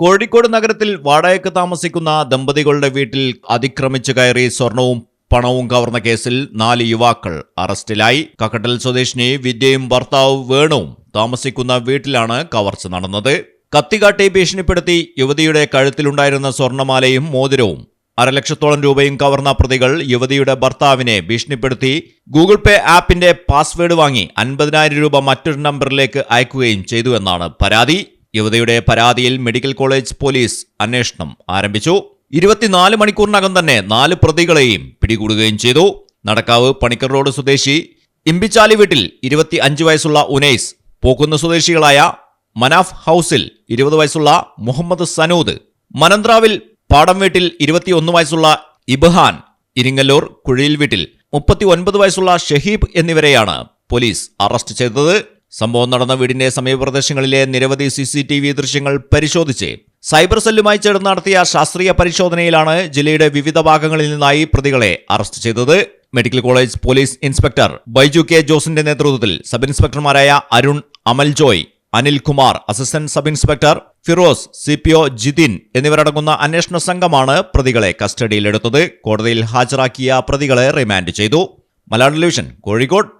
കോഴിക്കോട് നഗരത്തിൽ വാടകയ്ക്ക് താമസിക്കുന്ന ദമ്പതികളുടെ വീട്ടിൽ അതിക്രമിച്ചു കയറി സ്വർണവും പണവും കവർന്ന കേസിൽ നാല് യുവാക്കൾ അറസ്റ്റിലായി. കക്കട്ടൽ സ്വദേശിനി വിദ്യയും ഭർത്താവ് വേണുവും താമസിക്കുന്ന വീട്ടിലാണ് കവർച്ച നടന്നത്. കത്തികാട്ടി ഭീഷണിപ്പെടുത്തി യുവതിയുടെ കഴുത്തിലുണ്ടായിരുന്ന സ്വർണമാലയും മോതിരവും അരലക്ഷത്തോളം രൂപയും കവർന്ന പ്രതികൾ യുവതിയുടെ ഭർത്താവിനെ ഭീഷണിപ്പെടുത്തി. ഗൂഗിൾ പേ ആപ്പിന്റെ പാസ്വേഡ് വാങ്ങി അൻപതിനായിരം രൂപ മറ്റൊരു നമ്പറിലേക്ക് അയക്കുകയും ചെയ്തുവെന്നാണ് പരാതി. യുവതിയുടെ പരാതിയിൽ മെഡിക്കൽ കോളേജ് പോലീസ് അന്വേഷണം ആരംഭിച്ചു. ഇരുപത്തിനാല് മണിക്കൂറിനകം തന്നെ നാല് പ്രതികളെയും പിടികൂടുകയും ചെയ്തു. നടക്കാവ് പണിക്കർ റോഡ് സ്വദേശി ഇമ്പിച്ചാലി വീട്ടിൽ ഇരുപത്തി അഞ്ച് വയസ്സുള്ള ഉനൈസ് പോക്കുന്ന സ്വദേശികളായ മനാഫ് ഹൗസിൽ ഇരുപത് വയസ്സുള്ള മുഹമ്മദ് സനൂദ് മനന്ത്രാവിൽ പാടം വീട്ടിൽ ഇരുപത്തിയൊന്ന് വയസ്സുള്ള ഇബ്ഹാൻ ഇരിങ്ങല്ലൂർ കുഴിയിൽ വീട്ടിൽ മുപ്പത്തി ഒൻപത് വയസ്സുള്ള ഷഹീബ് എന്നിവരെയാണ് പോലീസ് അറസ്റ്റ് ചെയ്തത്. സംഭവം നടന്ന വീടിന്റെ സമീപപ്രദേശങ്ങളിലെ നിരവധി സി സി ടി വി ദൃശ്യങ്ങൾ പരിശോധിച്ച് സൈബർ സെല്ലുമായി ചേർന്ന് നടത്തിയ ശാസ്ത്രീയ പരിശോധനയിലാണ് ജില്ലയുടെ വിവിധ ഭാഗങ്ങളിൽ നിന്നായി പ്രതികളെ അറസ്റ്റ് ചെയ്തത്. Medical college police inspector Baiju K ജോസിന്റെ നേതൃത്വത്തിൽ sub ഇൻസ്പെക്ടർമാരായ Arun Amal Joy Anil Anilkumar assistant sub inspector Firoz C P O Jithin എന്നിവരടങ്ങുന്ന അന്വേഷണ സംഘമാണ് പ്രതികളെ കസ്റ്റഡിയിലെടുത്തത്. കോടതിയിൽ ഹാജരാക്കിയ പ്രതികളെ റിമാൻഡ് ചെയ്തു. മലയാളം ടെലിവിഷൻ കോഴിക്കോട്.